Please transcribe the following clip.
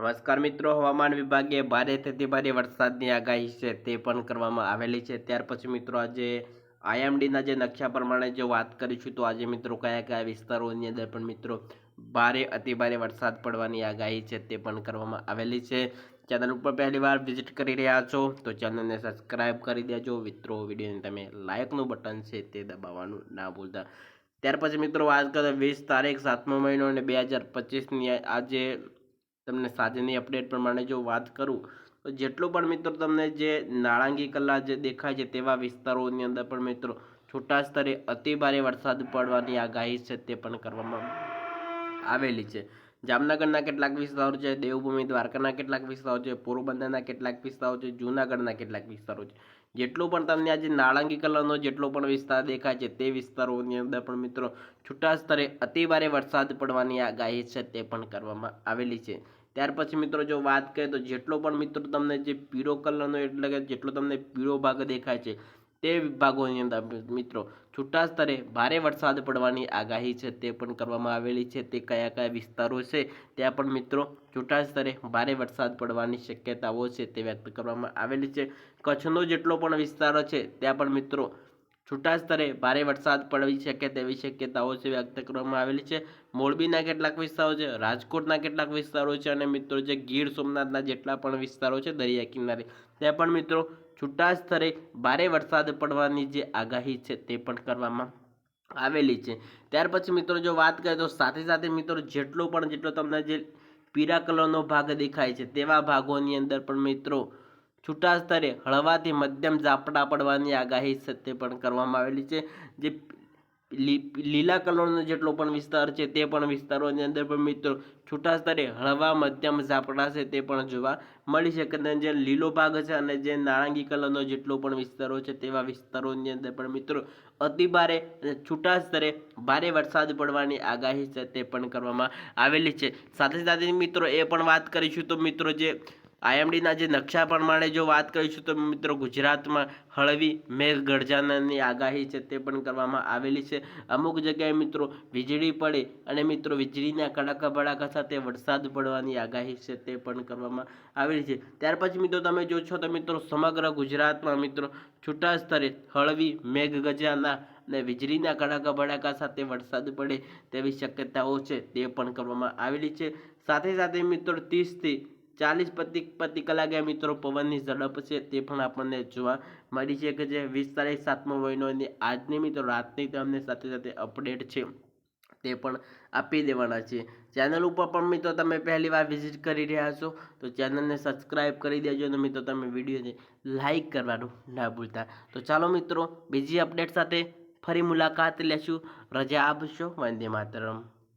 નમસ્કાર મિત્રો, હવામાન વિભાગે ભારેથી ભારે વરસાદની આગાહી છે તે પણ કરવામાં આવેલી છે. ત્યાર પછી મિત્રો, આજે આઈએમડીના જે નકશા પ્રમાણે જો વાત કરીશું તો આજે મિત્રો કયા કયા વિસ્તારોની અંદર પણ મિત્રો ભારે અતિભારે વરસાદ પડવાની આગાહી છે તે પણ કરવામાં આવેલી છે. ચેનલ ઉપર પહેલી વાર વિઝિટ કરી રહ્યા છો તો ચેનલને સબસ્ક્રાઈબ કરી દેજો. મિત્રો, વિડીયોને તમે લાઇકનું બટન છે તે દબાવવાનું ના ભૂલતા. ત્યાર પછી મિત્રો, વાત કરો વીસ તારીખ સાતમો મહિનો અને બે હજાર પચીસની. આજે તમને સાંજની અપડેટ પ્રમાણે જો વાત કરું, તો જેટલું પણ મિત્રો તમને જે નાળાંગી કલા જે દેખાય છે તેવા વિસ્તારોની અંદર પણ મિત્રો છૂટા સ્તરે અતિભારે વરસાદ પડવાની આગાહી છે તે પણ કરવામાં આવેલી છે. જામનગરના કેટલાક વિસ્તારો છે, દેવભૂમિ, દ્વારકાના કેટલાક વિસ્તારો છે, પોરબંદરના કેટલાક વિસ્તારો છે, જૂનાગઢના કેટલાક વિસ્તારો છે. જેટલો પણ તમને આજે નાળંગી કલરનો જેટલો પણ વિસ્તાર દેખાય છે, તે વિસ્તારોની અંદર પણ મિત્રો છૂટા સ્તરે અતિભારે વરસાદ પડવાની આગાહી છે તે પણ કરવામાં આવેલી છે. ત્યાર પછી મિત્રો જો વાત કરીએ તો જેટલો પણ મિત્રો તમને જે પીળો કલરનો એટલે કે જેટલો તમને પીળો ભાગ દેખાય છે તે વિભાગોની અંદર મિત્રો, છૂટા સ્તરે ભારે વરસાદ પડવાની આગાહી છે, તે પણ કરવામાં આવેલી છે. તે કયા કયા વિસ્તારો છે, ત્યાં પણ, મિત્રો, છૂટા સ્તરે ભારે વરસાદ પડવાની શક્યતાઓ છે, તે વ્યક્ત કરવામાં આવેલી છે. કચ્છનો જેટલો પણ વિસ્તારો છે, ત્યાં પણ, મિત્રો, છૂટા સ્તરે ભારે વરસાદ પડવી શકે તેવી શક્યતાઓ છે, વ્યક્ત કરવામાં આવેલી છે. મોરબીના કેટલાક વિસ્તારો છે, રાજકોટના કેટલાક વિસ્તારો છે અને, મિત્રો, જે ગીર સોમનાથના જેટલા પણ વિસ્તારો છે, દરિયા કિનારે, ત્યાં પણ, મિત્રો છૂટા સ્તરે ભારે વરસાદ પડવાની જે આગાહી છે તે પણ કરવામાં આવેલી છે. ત્યાર પછી મિત્રો જો વાત કરીએ તો સાથે સાથે મિત્રો જેટલો પણ જેટલો તમને જે પીળા કલરનો ભાગ દેખાય છે તેવા ભાગોની અંદર પણ મિત્રો છૂટા સ્તરે હળવાથી મધ્યમ ઝાપટા પડવાની આગાહી છે તે પણ કરવામાં આવેલી છે. જે લીલા કલરનો જેટલો પણ વિસ્તાર છે તે પણ વિસ્તારોની અંદર પણ મિત્રો છૂટા સ્તરે હળવા, મધ્યમ, ઝાપટા છે તે પણ જોવા મળી શકે. અને જે લીલો ભાગ છે અને જે નારંગી કલરનો જેટલો પણ વિસ્તારો છે તેવા વિસ્તારોની અંદર પણ મિત્રો અતિ ભારે અને છૂટા સ્તરે ભારે વરસાદ પડવાની આગાહી છે તે પણ કરવામાં આવેલી છે. સાથે સાથે મિત્રો એ પણ વાત કરીશું તો મિત્રો જે આઈએમડીના જે નકશા પ્રમાણે જો વાત કરીશું તો મિત્રો ગુજરાતમાં હળવી મેઘ ગર્જનાની આગાહી છે તે પણ કરવામાં આવેલી છે. અમુક જગ્યાએ મિત્રો વીજળી પડે અને મિત્રો વીજળીના કડાકા ભડાકા સાથે વરસાદ પડવાની આગાહી છે તે પણ કરવામાં આવેલી છે. ત્યાર પછી મિત્રો તમે જો છો, તો મિત્રો સમગ્ર ગુજરાતમાં મિત્રો છૂટા સ્તરે હળવી મેઘ ગજાના અને વીજળીના કડાકા ભડાકા સાથે વરસાદ પડે તેવી શક્યતાઓ છે તે પણ કરવામાં આવેલી છે. સાથે સાથે મિત્રો ત્રીસથી ચાલીસ પ્રતિ પ્રતિ કલાકે મિત્રો પવનની ઝડપ છે તે પણ આપણને જોવા મળી છે કે જે વીસ તારીખ સાતમો મહિનોની આજની મિત્રો રાતની તમને સાથે સાથે અપડેટ છે તે પણ આપી દેવાના છે. ચેનલ ઉપર પણ મિત્રો તમે પહેલી વાર વિઝિટ કરી રહ્યા છો તો ચેનલને સબસ્ક્રાઈબ કરી દેજો અને મિત્રો તમે વિડીયોને લાઇક કરવાનું ના ભૂલતા. તો ચાલો મિત્રો, બીજી અપડેટ સાથે ફરી મુલાકાત લેશું. રજા આપશો. વંદે માતરમ.